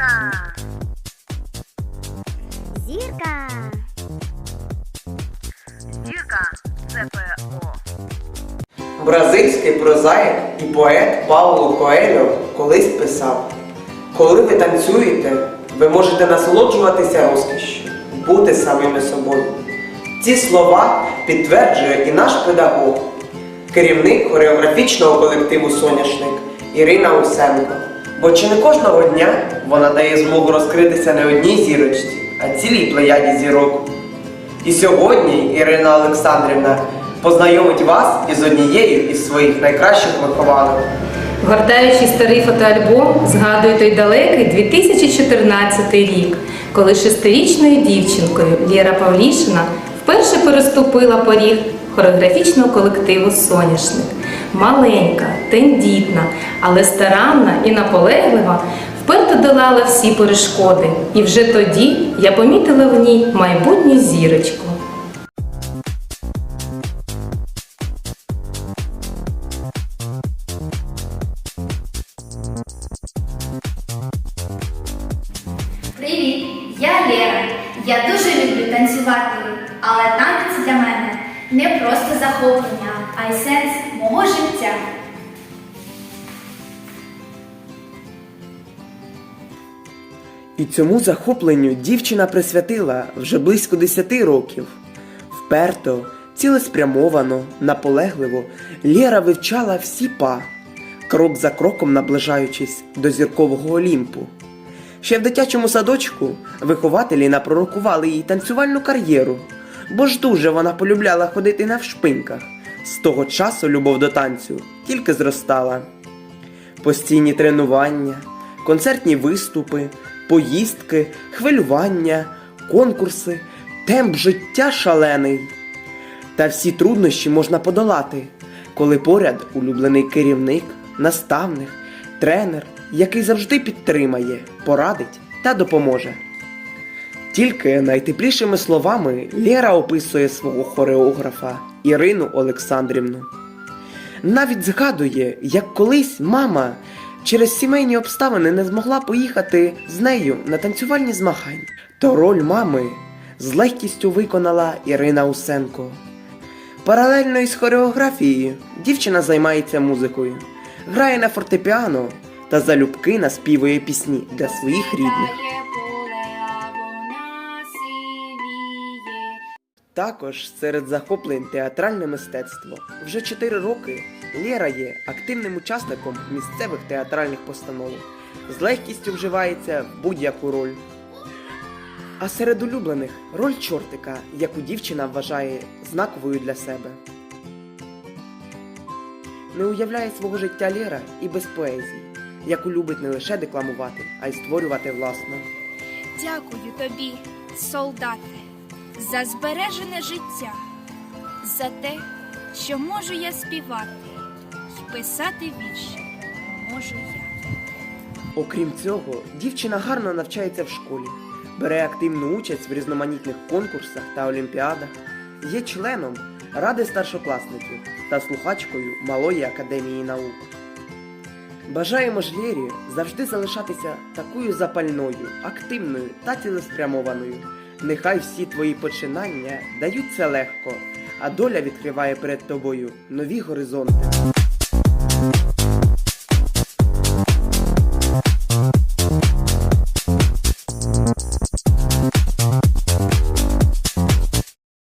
Зірка. Зірка. Зірка це ПО. Бразильський прозаїк і поет Пауло Коельо колись писав: Коли ви танцюєте, ви можете насолоджуватися розкішшю, бути самими собою. Ці слова підтверджує і наш педагог, керівник хореографічного колективу Соняшник Ірина Усенко. Бо чи не кожного дня вона дає змогу розкритися не одній зірочці, а цілій плеяді зірок. І сьогодні Ірина Олександрівна познайомить вас із однією із своїх найкращих вихованок. Гортаючи старий фотоальбом, згадую той далекий 2014 рік, коли шестирічною дівчинкою Лєра Павлішина вперше переступила поріг хореографічного колективу Соняшник. Маленька, тендітна, але старанна і наполеглива, вперто долала всі перешкоди. І вже тоді я помітила в ній майбутню зірочку. Привіт, я Лера. Я дуже люблю танцювати, але танець для мене не просто захоплення, а й сенс мого життя. І цьому захопленню дівчина присвятила вже близько 10 років. Вперто, цілеспрямовано, наполегливо Лєра вивчала всі па, крок за кроком наближаючись до зіркового Олімпу. Ще в дитячому садочку вихователі напророкували їй танцювальну кар'єру, бо ж дуже вона полюбляла ходити на вшпиньках. З того часу любов до танцю тільки зростала. Постійні тренування, концертні виступи, поїздки, хвилювання, конкурси, темп життя шалений. Та всі труднощі можна подолати, коли поряд улюблений керівник, наставник, тренер, який завжди підтримає, порадить та допоможе. Тільки найтеплішими словами Лєра описує свого хореографа Ірину Олександрівну. Навіть згадує, як колись мама через сімейні обставини не змогла поїхати з нею на танцювальні змагання. То роль мами з легкістю виконала Ірина Усенко. Паралельно із хореографією дівчина займається музикою, грає на фортепіано та залюбки наспівує пісні для своїх рідних. Також серед захоплень театральне мистецтво. Вже 4 роки Лєра є активним учасником місцевих театральних постановок. З легкістю вживається будь-яку роль. А серед улюблених роль чортика, яку дівчина вважає знаковою для себе. Не уявляє свого життя Лєра і без поезії, яку любить не лише декламувати, а й створювати власну. Дякую тобі, солдате, за збережене життя, за те, що можу я співати й писати вірші можу я. Окрім цього, дівчина гарно навчається в школі, бере активну участь в різноманітних конкурсах та олімпіадах, є членом Ради старшокласників та слухачкою Малої академії наук. Бажаємо ж Лєрі завжди залишатися такою запальною, активною та цілеспрямованою. Нехай всі твої починання даються легко, а доля відкриває перед тобою нові горизонти.